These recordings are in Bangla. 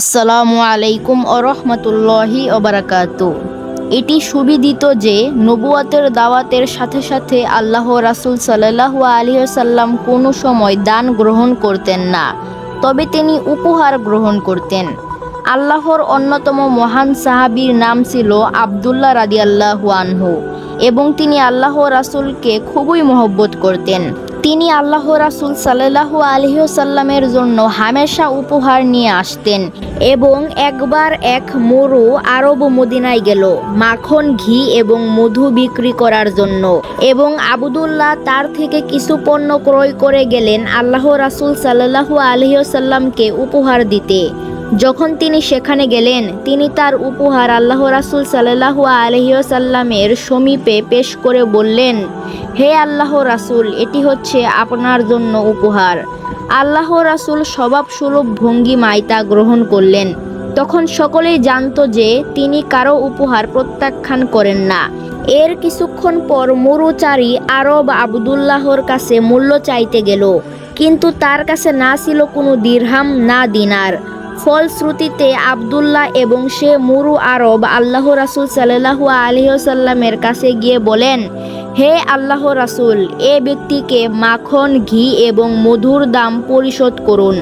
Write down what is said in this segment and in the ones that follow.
আসসালামু আলাইকুম ও রহমতুল্লাহি ওবরাকাত এটি সুবিদিত যে নবুয়াতের দাওয়াতের সাথে সাথে আল্লাহ রাসুল আলী আলিয়াল্লাম কোনো সময় দান গ্রহণ করতেন না, তবে তিনি উপহার গ্রহণ করতেন। আল্লাহর অন্যতম মহান সাহাবীর নাম ছিল আবদুল্লাহ রাদিয়াল্লাহু আনহু এবং তিনি আল্লাহ রাসুলকে খুবই মহব্বত করতেন। তিনি আল্লাহ রাসুল সাল্লাহু আলহিহসাল্লামের জন্য হামেশা উপহার নিয়ে আসতেন এবং একবার এক মরু আরব মদিনায় গেল, মাখন, ঘি এবং মধু বিক্রি করার জন্য এবং আবুদুল্লাহ তার থেকে কিছু পণ্য ক্রয় করে গেলেন আল্লাহ রাসুল সাল্লাহু আলহিহসাল্লামকে উপহার দিতে। যখন তিনি সেখানে গেলেন, তিনি তার উপহার আল্লাহ রাসুল সাল্লাহু আলহিউসাল্লামের সমীপে পেশ করে বললেন, হে আল্লাহ রাসুল, এটি হচ্ছে আপনার জন্য উপহার। আল্লাহ রাসুল স্বভাব সুলভ ভঙ্গিমায় তা গ্রহণ করলেন। তখন সকলেই জানত যে তিনি কারও উপহার প্রত্যাখ্যান করেন না। এর কিছুক্ষণ পর মরুচারী আরব আবদুল্লাহর কাছে মূল্য চাইতে গেল, কিন্তু তার কাছে না ছিল কোনো দিরহাম, না দিনার। ফলশ্রুতিতে আবদুল্লাহ এবং সে মুরু আরব আল্লাহ রাসুল সাল্লাহু আলহিহসাল্লামের কাছে গিয়ে বলেন, হে আল্লাহ রাসুল, এ ব্যক্তিকে মাখন, ঘি এবং মধুর দাম পরিশোধ করুন।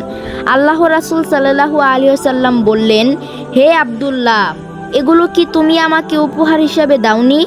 আল্লাহ রাসুল সাল্লাহু আলহিহসাল্লাম বললেন, হে আবদুল্লাহ, এগুলো কি তুমি আমাকে উপহার হিসাবে দাওনি?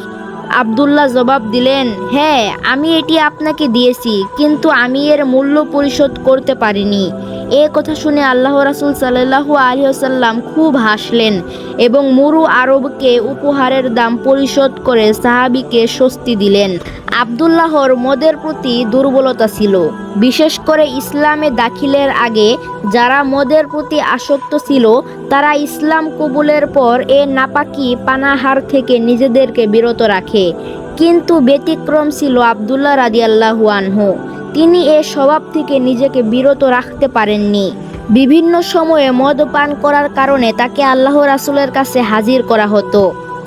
আবদুল্লাহ জবাব দিলেন হ্যাঁ আমি এটি আপনাকে দিয়েছি, কিন্তু আমি এর মূল্য পরিশোধ করতে পারিনি। এ কথা শুনে আল্লাহ রাসুল সাল্লাহু আলিয়াল্লাম খুব হাসলেন এবং মুরু আরবকে উপহারের দাম পরিশোধ করে সাহাবিকে স্বস্তি দিলেন। আবদুল্লাহর মদের প্রতি দুর্বলতা ছিল। বিশেষ করে ইসলামে দাখিলের আগে যারা মদের প্রতি আসক্ত ছিল, তারা ইসলাম কবুলের পর এ নাপাকি পানাহার থেকে নিজেদেরকে বিরত রাখে। কিন্তু ব্যতিক্রম ছিল আবদুল্লাহ রাদিয়াল্লাহু আনহু। তিনি এ স্বভাব থেকে নিজেকে বিরত রাখতে পারেননি। বিভিন্ন সময়ে মদ পান করার কারণে তাকে আল্লাহ রাসুলের কাছে হাজির করা হতো।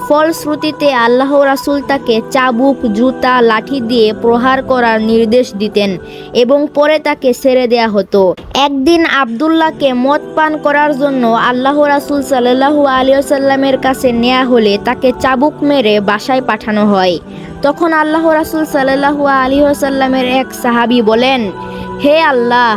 ফলশ্রুতিতে আল্লাহ রাসুল তাকে চাবুক, জুতা, লাঠি দিয়ে প্রহার করার নির্দেশ দিতেন এবং পরে তাকে ছেড়ে দেয়া হতো। একদিন আবদুল্লাহকে মদ পান করার জন্য আল্লাহ রাসুল সাল্লাহু আলিয়াল্লামের কাছে নেয়া হলে তাকে চাবুক মেরে বাসায় পাঠানো হয়। তখন আল্লাহ রাসুল সাল্লাহু আলিহাসাল্লামের এক সাহাবি বলেন, হে আল্লাহ,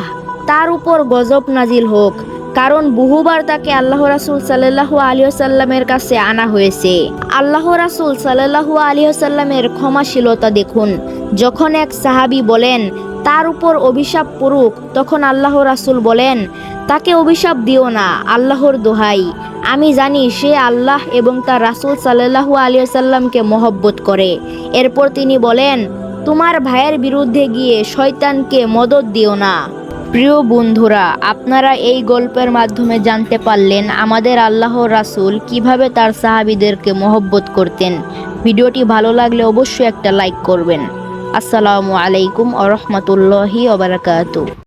তার উপর গজব নাজিল হোক। কারণ বহুবার তাকে আল্লাহ রাসুল সাল্লাহু আলিয়াল্লামের কাছে আনা হয়েছে। আল্লাহ রাসুল সাল্লাহু আলিয়াল্লামের ক্ষমাশীলতা দেখুন। যখন এক সাহাবি বলেন, তার উপর অভিশাপ পড়ুক, তখন আল্লাহ রাসুল বলেন, তাকে অভিশাপ দিও না, আল্লাহর দোহাই। আমি জানি সে আল্লাহ এবং তার রাসুল সাল্লাহু আলিয়াল্লামকে মহব্বত করে। এরপর তিনি বলেন, তোমার ভাইয়ের বিরুদ্ধে গিয়ে শয়তানকে মদত দিও না। প্রিয় বন্ধুরা, আপনারা এই গল্পের মাধ্যমে জানতে পারলেন আমাদের আল্লাহ রাসুল কীভাবে তার সাহাবিদেরকে মহব্বত করতেন। ভিডিওটি ভালো লাগলে অবশ্যই একটা লাইক করবেন। আসসালামু আলাইকুম আ রহমতুল্লাহি